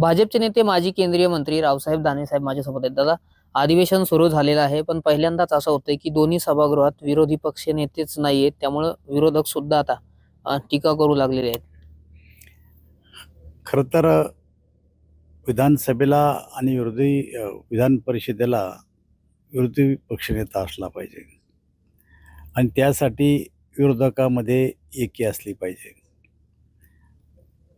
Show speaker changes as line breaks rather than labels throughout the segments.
भाजपचे नेते माजी केंद्रीय मंत्री रावसाहेब दानवे साहेब माझ्यासोबत आहेत. दादा अधिवेशन सुरू झालेलं आहे पण पहिल्यांदाच असं होतंय की दोन्ही सभागृहात विरोधी पक्ष नेतेच नाही आहेत त्यामुळं विरोधक सुद्धा आता टीका करू लागलेले आहेत.
खर तर विधानसभेला आणि विरोधी विधान परिषदेला विरोधी पक्षनेता असला पाहिजे. आणि त्यासाठी विरोधकामध्ये एकी असली पाहिजे.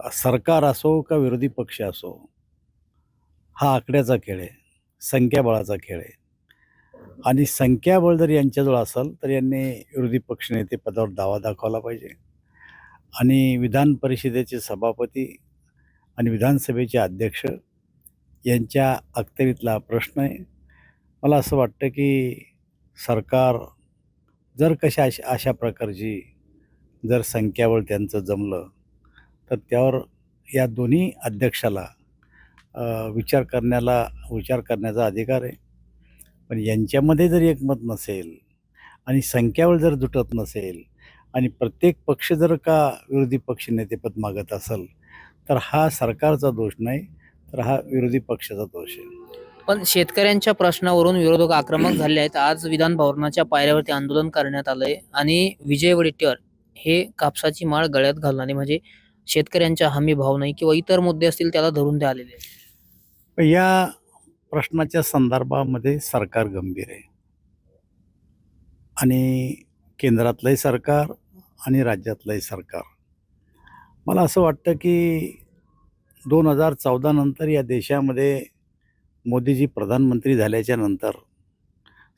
सरकार असो का विरोधी पक्ष असो हा आकड्याचा खेळ आहे संख्याबळाचा खेळ आहे. आणि संख्याबळ जर यांच्याजवळ असेल तर यांनी विरोधी पक्षनेते पदावर दावा दाखवला पाहिजे. आणि विधान परिषदेचे सभापती आणि विधानसभेचे अध्यक्ष यांच्या अखत्यारीतला प्रश्न आहे. मला असं वाटतं की सरकार जर कशा अशा अशा प्रकारची जर संख्याबळ त्यांचं जमलं तर त्यावर या दोन्ही अध्यक्षाला विचार करण्याला विचार करण्याचा अधिकार आहे. पण यांच्यामध्ये जर एकमत नसेल आणि संख्याबळ जर जुटत नसेल आणि प्रत्येक पक्ष जर का विरोधी पक्ष नेतेपद मागत असेल तर हा सरकारचा दोष नाही तर हा विरोधी पक्षाचा दोष आहे.
पण शेतकऱ्यांच्या प्रश्नावरून विरोधक आक्रमक झाले आहेत. आज विधान भवनाच्या पायऱ्यावरती आंदोलन करण्यात आलंय आणि विजय वडेट्टीवार हे कापसाची माळ गळ्यात घालणारे म्हणजे शेतकऱ्यांच्या हमी भाव नाही किंवा इतर मुद्दे असतील त्याला धरून ते आलेले आहेत.
या प्रश्नाच्या संदर्भामध्ये सरकार गंभीर आहे. आणि केंद्रातलंही सरकार आणि राज्यातलंही सरकार. मला असं वाटतं की दोन हजार चौदा नंतर या देशामध्ये मोदीजी प्रधानमंत्री झाल्याच्यानंतर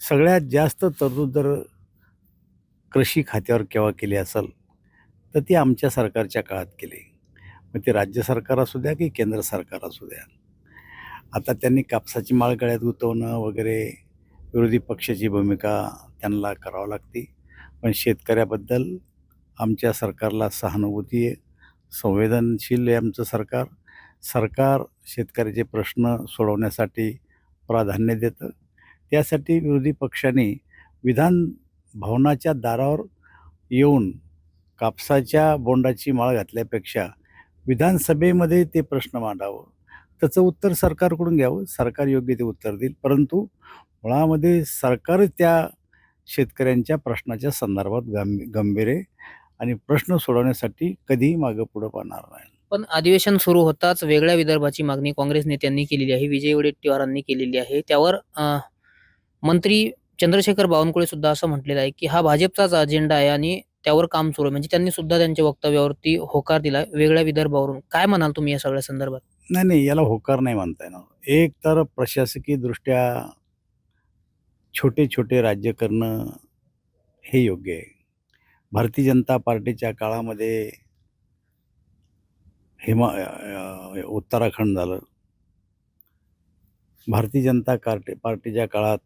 सगळ्यात जास्त तरतूद जर कृषी खात्यावर केव्हा केली असेल तर ती आमच्या सरकारच्या काळात केली. मग ते राज्य सरकार असू द्या की केंद्र सरकार असू द्या. आता त्यांनी कापसाची माळ गळ्यात गुंतवणं वगैरे विरोधी पक्षाची भूमिका त्यांना करावं लागते. पण शेतकऱ्याबद्दल आमच्या सरकारला सहानुभूती आहे. संवेदनशील आहे आमचं सरकार. सरकार शेतकऱ्याचे प्रश्न सोडवण्यासाठी प्राधान्य देतं. त्यासाठी विरोधी पक्षाने विधान भवनाच्या दारावर येऊन कापसाच्या बोंडाची माळ घातल्यापेक्षा विधानसभेमध्ये ते प्रश्न मांडावं. त्याचं उत्तर सरकारकडून घ्यावं. सरकार योग्य ते उत्तर देईल. परंतु मुळामध्ये सरकार त्या शेतकऱ्यांच्या प्रश्नाच्या संदर्भात गंभी गंभीर आहे आणि प्रश्न सोडवण्यासाठी कधीही मागं पुढं पाहणार नाही.
पण अधिवेशन सुरू होताच वेगळ्या विदर्भाची मागणी काँग्रेस नेत्यांनी केलेली आहे. विजय वडेट्टीवारांनी केलेली आहे. त्यावर मंत्री चंद्रशेखर बावनकुळे सुद्धा असं म्हटलेलं आहे की हा भाजपचाच अजेंडा आहे आणि त्यावर काम सुरू आहे. म्हणजे त्यांनी सुद्धा त्यांच्या वक्तव्यावरती होकार दिला वेगळ्या विदर्भावरून. काय म्हणाल तुम्ही या सगळ्या संदर्भात?
नाही नाही याला होकार नाही म्हणता येणार. एक तर प्रशासकीय दृष्ट्या छोटे छोटे राज्य करणं हे योग्य आहे. भारतीय जनता पार्टीच्या काळामध्ये हिमा उत्तराखंड झालं. भारतीय जनता पार्टी पार्टीच्या काळात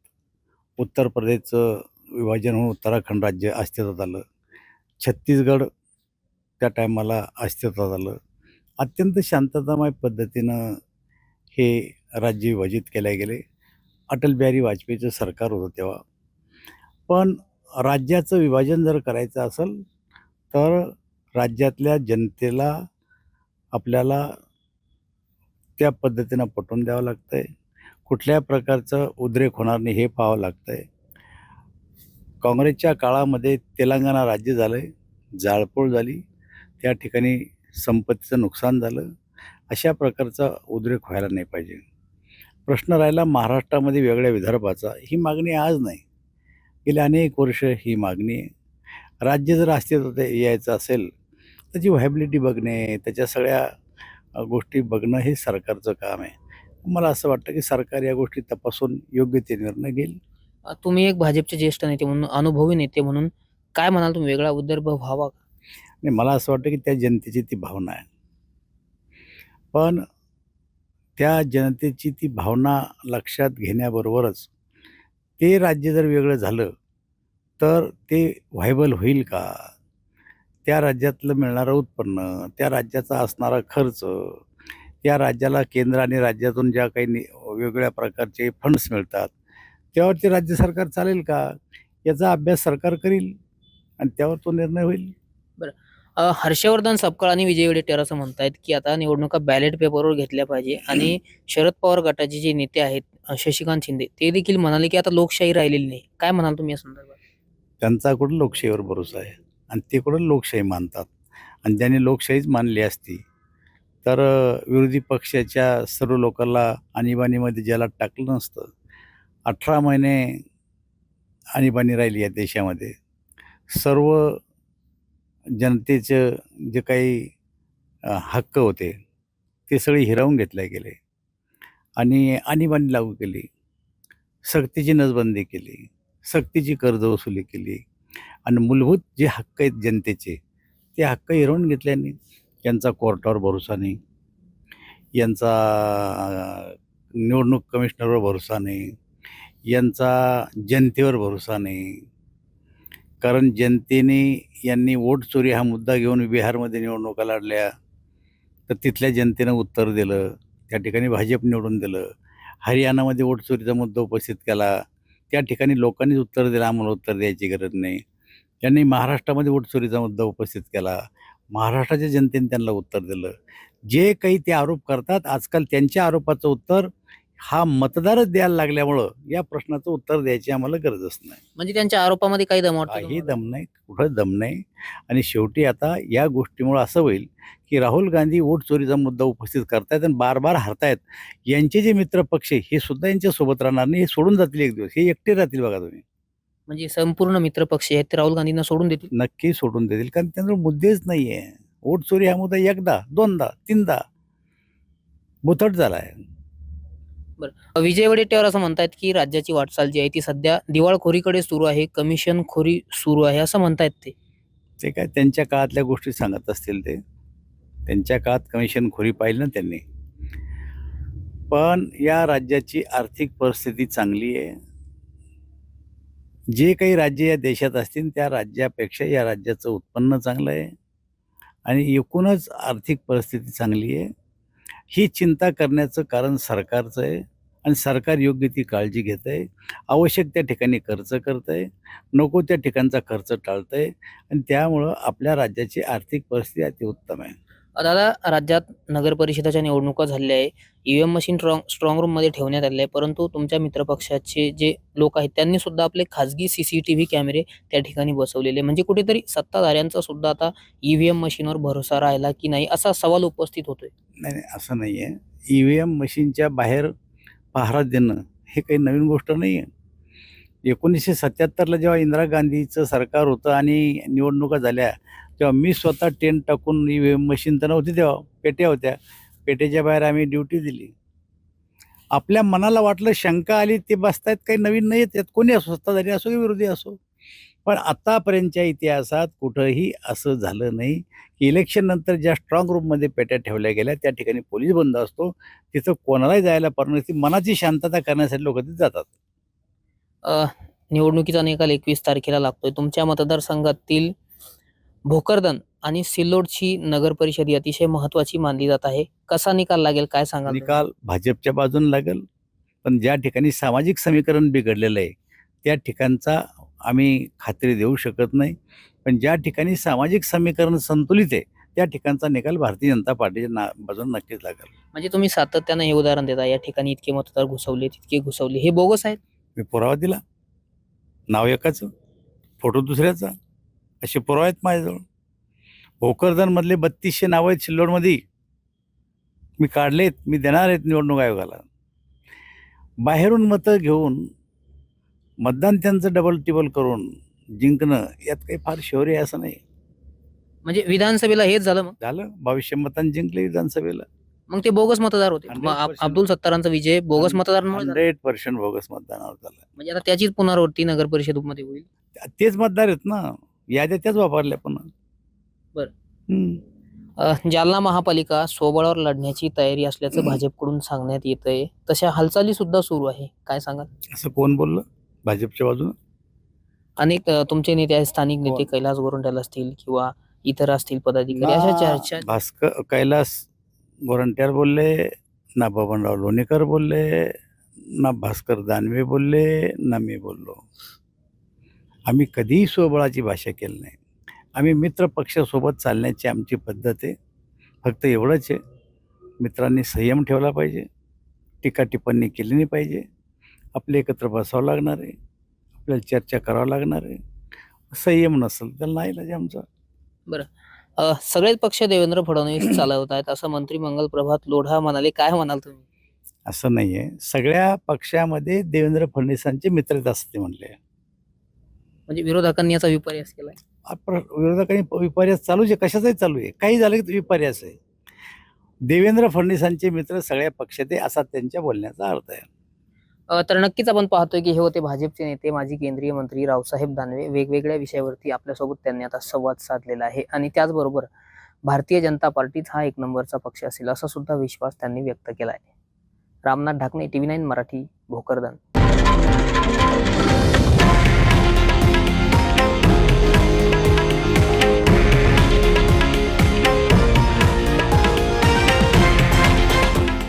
उत्तर प्रदेशचं विभाजन होऊन उत्तराखंड राज्य अस्तित्वात आलं. छत्तीसगड त्या टायमाला अस्तित्वात आलं अत्यंत शांततामय पद्धतीनं हे राज्य विभाजित केले गेले. अटल बिहारी वाजपेयीचं सरकार होतं तेव्हा. पण राज्याचं विभाजन जर करायचं असेल तर राज्यातल्या जनतेला आपल्याला त्या पद्धतीनं पटवून द्यावं लागतं आहे कुठल्या प्रकारचं उद्रेक होणार नाही हे पाहावं लागतं आहे काँग्रेसच्या काळामध्ये तेलंगणा राज्य झालं आहे जाळपोळ झाली त्या ठिकाणी संपत्तीचं नुकसान झालं अशा प्रकारचा उद्रेक व्हायला नाही पाहिजे. प्रश्न राहिला महाराष्ट्रामध्ये वेगळ्या विदर्भाचा ही मागणी आज नाही. गेले अनेक वर्ष ही मागणी आहे. राज्य जर अस्तित्वात यायचं असेल त्याची व्हायबिलिटी बघणे त्याच्या सगळ्या गोष्टी बघणं हे सरकारचं काम आहे. मला असं वाटतं की सरकार या गोष्टी तपासून योग्य ते निर्णय घेईल.
तुम्ही एक भाजपचे ज्येष्ठ नेते म्हणून अनुभवी नेते म्हणून काय म्हणाल तुम्ही? वेगळा विदर्भ व्हावा का?
आणि मला असं वाटतं की त्या जनतेची ती भावना आहे. पण त्या जनतेची ती भावना लक्षात घेण्याबरोबरच ते राज्य जर वेगळं झालं तर ते व्हायबल होईल का? त्या राज्यातलं मिळणारं उत्पन्न त्या राज्याचा असणारा खर्च त्या राज्याला केंद्र आणि राज्यातून ज्या काही वेगवेगळ्या प्रकारचे फंड्स मिळतात त्यावर ते राज्य सरकार चालेल का? याचा अभ्यास सरकार करील आणि त्यावर तो निर्णय होईल.
अ, हर्षवर्धन सपकाळ आणि विजय वडेट्टीवार असं म्हणतायत की आता निवडणुका बॅलेट पेपरवर घेतल्या पाहिजे आणि शरद पवार गटाचे जे नेते आहेत शशिकांत शिंदे ते देखील म्हणाले की आता लोकशाही राहिलेली नाही. काय म्हणाल तुम्ही या संदर्भात?
त्यांचा कुठं लोकशाहीवर भरोसा आहे? आणि ते कुठं लोकशाही मानतात? आणि ज्यांनी लोकशाहीच मानली असती तर विरोधी पक्षाच्या सर्व लोकांना आणीबाणीमध्ये ज्याला टाकलं नसतं अठरा महिने आणीबाणी राहिली या देशामध्ये. सर्व जनतेचं जे काही हक्क होते ते सगळे हिरावून घेतले गेले. आणि आणीबाणी लागू केली. सक्तीची नसबंदी केली. सक्तीची कर्ज वसुली केली. आणि मूलभूत जे हक्क आहेत जनतेचे ते हक्क हिरवून घेतल्याने यांचा कोर्टावर भरोसा नाही. यांचा निवडणूक कमिशनरवर भरोसा नाही. यांचा जनतेवर भरोसा नाही. कारण जनतेने यांनी वोट चोरी हा मुद्दा घेऊन बिहारमध्ये निवडणुका लढल्या. तर तिथल्या जनतेनं उत्तर दिलं. त्या ठिकाणी भाजप निवडून दिलं. हरियाणामध्ये वोट चोरीचा मुद्दा उपस्थित केला. त्या ठिकाणी लोकांनीच उत्तर दिलं. आम्हाला उत्तर द्यायची गरज नाही. त्यांनी महाराष्ट्रामध्ये वोट चोरीचा मुद्दा उपस्थित केला. महाराष्ट्राच्या जनतेने त्यांना उत्तर दिलं. जे काही ते आरोप करतात आजकाल त्यांच्या आरोपाचं उत्तर हा मतदारच द्यायला लागल्यामुळं या प्रश्नाचं उत्तर द्यायची आम्हाला गरजच नाही.
म्हणजे त्यांच्या आरोपामध्ये काही दम
काही? दम नाही कुठं दम नाही. आणि शेवटी आता या गोष्टीमुळं असं होईल की राहुल गांधी वोट चोरीचा मुद्दा उपस्थित करतायत आणि बार बार हरतायत. यांचे जे मित्र पक्ष आहे, हे सुद्धा यांच्या सोबत राहणार नाही हे सोडून जातील एक दिवस. हे एकटे राहतील बघा तुम्ही.
म्हणजे संपूर्ण मित्र पक्ष आहेत ते राहुल गांधींना सोडून देतील?
नक्की सोडून देतील. कारण त्यांचा मुद्देच नाही आहे वोट चोरी हा मुद्दा एकदा दोनदा तीनदा बुथट झाला आहे बरं.
विजय वडेट्टीवार असं म्हणतायत की राज्याची वाटचाल जी आहे ती सध्या दिवाळखोरीकडे सुरू आहे कमिशन खोरी सुरू आहे असं म्हणतायत ते.
ते काय त्यांच्या काळातल्या गोष्टी सांगत असतील ते. त्यांच्या काळात कमिशन खोरी पाहिली ना त्यांनी. पण या राज्याची आर्थिक परिस्थिती चांगली आहे. जे काही राज्य या देशात असतील त्या राज्यापेक्षा या राज्याचं उत्पन्न चांगलं आहे. आणि एकूणच आर्थिक परिस्थिती चांगली आहे. ही चिंता करण्याचं कारण सरकारचं आहे आणि सरकार योग्य ती काळजी घेत आहे आवश्यक त्या ठिकाणी खर्च करत आहे नको त्या ठिकाणचा खर्च टाळत आहे आणि त्यामुळं आपल्या राज्याची आर्थिक परिस्थिती अतिउत्तम आहे.
दादा राज्यात नगरपरिषदाच्या निवडणुका झाल्या आहे ईव्हीएम मशीन स्ट्रॉंग स्ट्रॉंग रूममध्ये ठेवण्यात आले आहे परंतु तुमच्या मित्रपक्षाचे जे लोक आहेत त्यांनी सुद्धा आपले खाजगी सी सी टी व्ही कॅमेरे त्या ठिकाणी बसवलेले म्हणजे कुठेतरी सत्ताधाऱ्यांचा सुद्धा आता ईव्हीएम मशीनवर भरोसा राहिला की नाही असा सवाल उपस्थित होतोय.
नाही नाही असं नाही आहे. ई व्ही एम मशीनच्या बाहेर पहारा देणं हे काही नवीन गोष्ट नाही आहे. एकोणीसशे सत्याहत्तरला जेव्हा इंदिरा गांधीचं सरकार होतं आणि निवडणुका झाल्या तेव्हा मी स्वतः टेंट टाकून ई व्ही एम मशीन तर नव्हती तेव्हा पेट्या होत्या. पेट्याच्या बाहेर आम्ही ड्युटी दिली. आपल्या मनाला वाटलं शंका आली ते बसतायत काही नवीन नाही येत कोणी असो सत्ताधारी असो की विरोधी असो. पण आतापर्यंतच्या इतिहासात कुठंही असं झालं नाही की इलेक्शन नंतर ज्या स्ट्रॉंग रूममध्ये पेट्या ठेवल्या गेल्या त्या ठिकाणी पोलीस बंद असतो. तिथं कोणालाही जायला परवानगी ती मनाची शांतता करण्यासाठी लोक तिथे जातात.
निवडणुकीचा निकाल एकवीस तारखेला लागतोय. तुमच्या मतदारसंघातील भोकरदन आणि सिल्लोडची नगर परिषद ही अतिशय महत्वाची मानली जात आहे. कसा निकाल लागेल? काय सांगाल तुम्ही?
निकाल भाजपच्या बाजून लागेल पण ज्या ठिकाणी सामाजिक समीकरण बिघडलेलं आहे त्या ठिकाणचा आम्ही खात्री देऊ शकत नाही. पण ज्या ठिकाणी सामाजिक समीकरण संतुलित आहे त्या ठिकाणचा निकाल भारतीय जनता पार्टीच्या ना बाजून नक्कीच लागेल.
म्हणजे तुम्ही सातत्यानं हे उदाहरण देता या ठिकाणी इतके मतदार घुसवले तितके घुसवले हे बोगस आहेत?
मी पुरावा दिला. नाव एकाचं फोटो दुसऱ्याचा. असे पुरावे आहेत माझ्याजवळ. भोकरदनमधले बत्तीसशे नावं आहेत सिल्लोडमध्ये मी काढलेत मी देणार आहेत निवडणूक आयोगाला. बाहेरून मतं घेऊन मतदान त्यांचं डबल टिबल करून जिंकणं यात काही फार शौर्य आहे असं नाही.
म्हणजे विधानसभेला हेच झालं मग?
झालं. बावीसशे मतांनी जिंकले विधानसभेला.
मग ते बोगस मतदार होते.
100%
मग अब- अब्दुल सत्तारांचा विजय बोगस मतदारांमुळे झाला.
हंड्रेड पर्सेंट बोगस मतदानावर झालं.
म्हणजे आता त्याचीच पुनरावृत्ती नगर परिषदेमध्ये होईल.
तेच मतदार आहेत ना. याद्या त्याच वापरल्या पण.
बरं. अ, जालना महापालिका स्वबळावर लढण्याची तयारी असल्याचं भाजपकडून सांगण्यात येत आहे तशा हालचाली सुद्धा सुरू आहे. काय सांगाल?
असं कोण बोललं? भाजपच्या बाजूनं?
अनेक अ, तुमचे नेते आहेत स्थानिक नेते? कैलास गोरंट्याल असतील किंवा इतर असतील पदाधिकारी अशा चर्चा
भास्कर कैलास गोरंट्याल बोलले ना बबनराव लोणीकर बोलले ना भास्कर दानवे बोलले ना मी बोललो. आम्ही कधीही स्वबळाची भाषा केली नाही. आम्ही मित्र पक्षासोबत चालण्याची आमची पद्धत आहे. फक्त एवढंच आहे. मित्रांनी संयम ठेवला पाहिजे. टीका टिप्पणी केली नाही पाहिजे. आपले एकत्र बसावं लागणार आहे. आपल्याला चर्चा करावं लागणार आहे. संयम नसेल तर नाही इलाज आमचा.
अ, सगळेच पक्ष देवेंद्र फडणवीस चालवत आहेत. असं मंत्री मंगल प्रभात लोढा म्हणाले. काय म्हणाल तुम्ही?
असं नाही आहे सगळ्या पक्षामध्ये देवेंद्र फडणवीसांचे मित्रच असते म्हणले.
म्हणजे विरोधकांनी याचा विपर्यास केलाय.
आपण विरोधकांनी विपर्यास चालूच आहे. कशाचाही चालू आहे. काही झालं की विपर्यास आहे. देवेंद्र फडणवीसांचे मित्र सगळ्या पक्षात आहे असा त्यांच्या बोलण्याचा अर्थ आहे.
अ, तर नक्कीच आपण पाहतोय की हे होते भाजपचे नेते माजी केंद्रीय मंत्री रावसाहेब दानवे. वेगवेगळ्या विषयावरती आपल्यासोबत त्यांनी आता संवाद साधलेला आहे. आणि त्याचबरोबर भारतीय जनता पार्टीच हा एक नंबरचा पक्ष असेल असा सुद्धा विश्वास त्यांनी व्यक्त केला आहे रामनाथ ढाकणे टीव्ही नाईन मराठी भोकरदन.